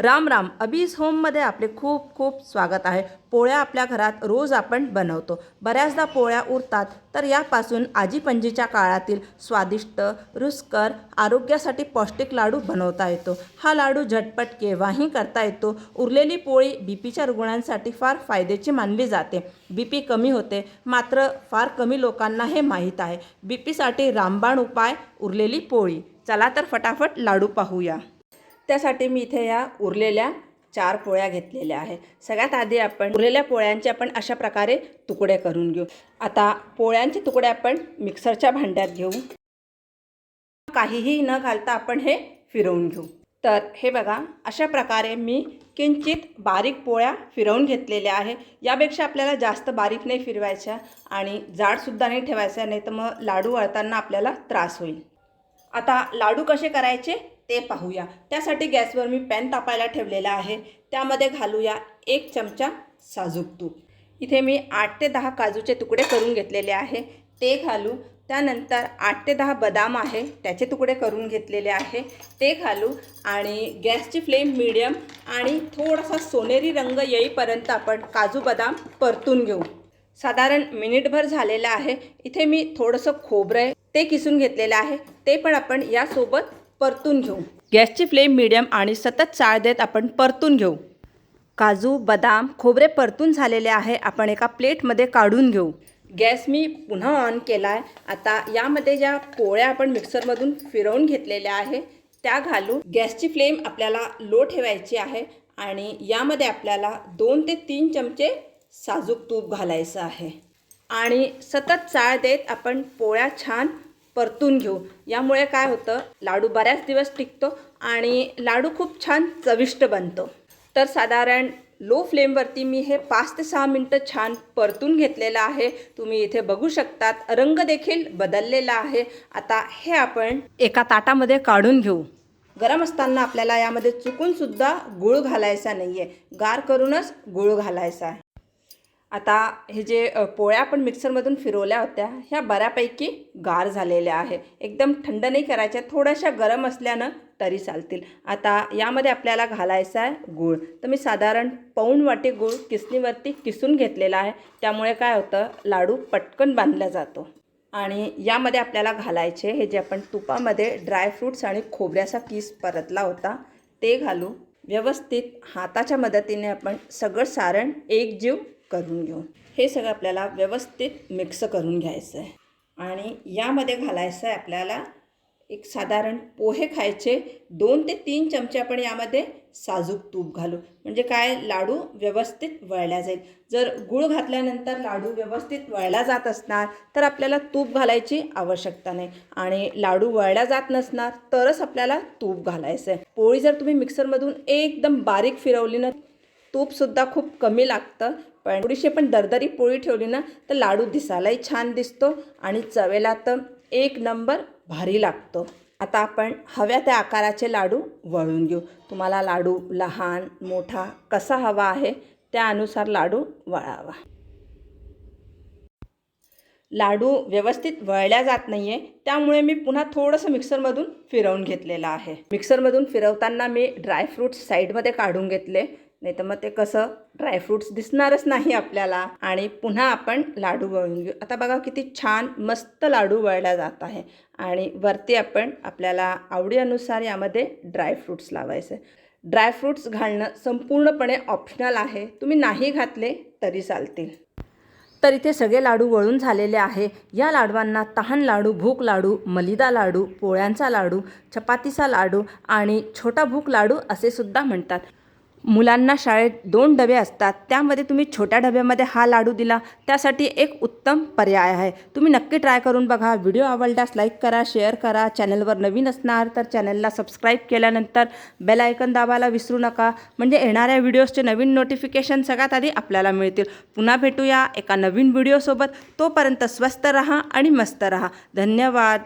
राम राम. अबीज होममध्ये आपले खूप खूप स्वागत आहे. पोळ्या आपल्या घरात रोज आपण बनवतो. बऱ्याचदा पोळ्या उरतात तर यापासून आजी पणजीच्या काळातील स्वादिष्ट रुचकर आरोग्यासाठी पौष्टिक लाडू बनवता येतो. हा लाडू झटपट केव्हाही करता येतो. उरलेली पोळी बी पीच्या रुग्णांसाठी फार फायद्याची मानली जाते. बी पी कमी होते मात्र फार कमी लोकांना हे माहीत आहे. बी पीसाठी रामबाण उपाय उरलेली पोळी. चला तर फटाफट लाडू पाहूया. त्यासाठी मी इथे या उरलेल्या चार पोळ्या घेतलेल्या आहे. सगळ्यात आधी आपण उरलेल्या पोळ्यांचे आपण अशा प्रकारे तुकडे करून घेऊ. आता पोळ्यांचे तुकडे आपण मिक्सरच्या भांड्यात घेऊ. काहीही न घालता आपण हे फिरवून घेऊ. तर हे बघा अशा प्रकारे मी किंचित बारीक पोळ्या फिरवून घेतलेल्या आहे. यापेक्षा आपल्याला जास्त बारीक नाही फिरवायच्या आणि जाडसुद्धा नाही ठेवायच्या नाही तर मग लाडू वळताना आपल्याला त्रास होईल. आता लाडू कसे करायचे? ते पाहूया. त्यासाठी गॅसवर मी पॅन तापायला ठेवलेला आहे. त्यामध्ये घालूया एक चमचा साजूक तूप. इथे मी आठ ते दहा काजूचे तुकडे करून घेतलेले आहे. ते घालू. त्यानंतर आठ ते दहा बदाम आहे त्याचे तुकडे करून घेतलेले आहे. ते घालू आणि गॅसची फ्लेम मिडियम आणि थोडासा सोनेरी रंग येईपर्यंत आपण काजू बदाम परतून घेऊ. साधारण मिनिटभर झालेलं आहे. इथे मी थोडंसं खोबरं आहे ते किसून घेतलेलं आहे. ते पण आपण यासोबत परतून घेऊ. गॅसची फ्लेम मिडियम आणि सतत चाळ देत आपण परतून घेऊ. काजू बदाम खोबरे परतून झालेले आहे आपण एका प्लेटमध्ये काढून घेऊ. गॅस मी पुन्हा ऑन केला आहे आता यामध्ये ज्या पोळ्या आपण मिक्सरमधून फिरवून घेतलेल्या आहे त्या घालू गॅसची फ्लेम आपल्याला लो ठेवायची आहे आणि यामध्ये आपल्याला दोन ते तीन चमचे साजूक तूप घालायचं आहे. आणि सतत चाळ देत आपण पोळ्या छान परतून घेऊ. यामुळे काय होतं लाडू बऱ्याच दिवस टिकतो आणि लाडू खूप छान चविष्ट बनतो. तर साधारण लो फ्लेमवरती मी हे पाच ते सहा मिनटं छान परतून घेतलेलं आहे. तुम्ही इथे बघू शकतात रंग देखील बदललेला आहे. आता हे आपण एका ताटामध्ये काढून घेऊ. गरम असताना आपल्याला यामध्ये चुकूनसुद्धा गूळ घालायचा नाही आहे गार करूनच गूळ घालायचा आहे. आता हे जे पोळ्या आपण मिक्सरमधून फिरवल्या होत्या ह्या बऱ्यापैकी गार झालेल्या आहे एकदम थंड नाही करायच्या थोड्याशा गरम असल्यानं तरी चालतील. आता यामध्ये आपल्याला घालायचा आहे गूळ. तर मी साधारण पाऊण वाटी गूळ किसणीवरती किसून घेतलेला आहे. त्यामुळे काय होतं लाडू पटकन बांधला जातो. आणि यामध्ये आपल्याला घालायचे हे जे आपण तुपामध्ये ड्रायफ्रूट्स आणि खोबऱ्याचा किस परतला होता ते घालू. व्यवस्थित हाताच्या मदतीने आपण सगळं सारण एकजीव करून घेऊ. हे सगळं आपल्याला व्यवस्थित मिक्स करून घ्यायचं आहे आणि यामध्ये घालायचं आहे आपल्याला एक साधारण पोहे खायचे दोन ते तीन चमचे आपण यामध्ये साजूक तूप घालू. म्हणजे काय? लाडू व्यवस्थित वळल्या जाईल. जर गूळ घातल्यानंतर लाडू व्यवस्थित वळला जात असणार तर आपल्याला तूप घालायची आवश्यकता नाही. आणि लाडू वळल्या जात नसणार तरच आपल्याला तूप घालायचं आहे पोळी जर तुम्ही मिक्सरमधून एकदम बारीक फिरवली ना तूपसुद्धा खूप कमी लागतं पण थोडीशी पण दरदरी पोळी ठेवली ना तर लाडू दिसायलाही छान दिसतो आणि चवेला तर एक नंबर भारी लागतो. आता आपण हव्या त्या आकाराचे लाडू वळून घेऊ. तुम्हाला लाडू लहान मोठा कसा हवा आहे त्यानुसार लाडू वळावा. लाडू व्यवस्थित वळल्या जात नाही आहे त्यामुळे मी पुन्हा थोडंसं मिक्सरमधून फिरवून घेतलेलं आहे. मिक्सरमधून फिरवताना मी ड्रायफ्रूट्स साईडमध्ये काढून घेतले. नाही तर मग ते कसं ड्रायफ्रूट्स दिसणारच नाही आपल्याला. आणि पुन्हा आपण लाडू वळून घेऊ. आता बघा किती छान मस्त लाडू वळला जात आहे. आणि वरती आपण आपल्याला आवडीनुसार यामध्ये ड्रायफ्रूट्स लावायचे. ड्रायफ्रूट्स घालणं संपूर्णपणे ऑप्शनल आहे. तुम्ही नाही घातले तरी चालतील. तर इथे सगळे लाडू वळून झालेले आहे. या लाडवांना तहान लाडू भूक लाडू मलिदा लाडू पोळ्यांचा लाडू चपातीचा लाडू आणि छोटा भूक लाडू असे सुद्धा म्हणतात. मुलांना शाळेत दोन डबे असतात त्यामध्ये तुम्ही छोट्या डब्यामध्ये हा लाडू दिला त्यासाठी एक उत्तम पर्याय आहे. तुम्ही नक्की ट्राय करून बघा व्हिडिओ आवडल्यास लाईक करा शेअर करा. चॅनलवर नवीन असणार तर चॅनलला सबस्क्राईब केल्यानंतर बेल आयकन दाबायला विसरू नका. म्हणजे येणाऱ्या व्हिडिओजचे नवीन नोटिफिकेशन सगळ्यात आधी आपल्याला मिळतील. पुन्हा भेटूया एका नवीन व्हिडिओसोबत. तोपर्यंत स्वस्त रहा आणि मस्त रहा. धन्यवाद.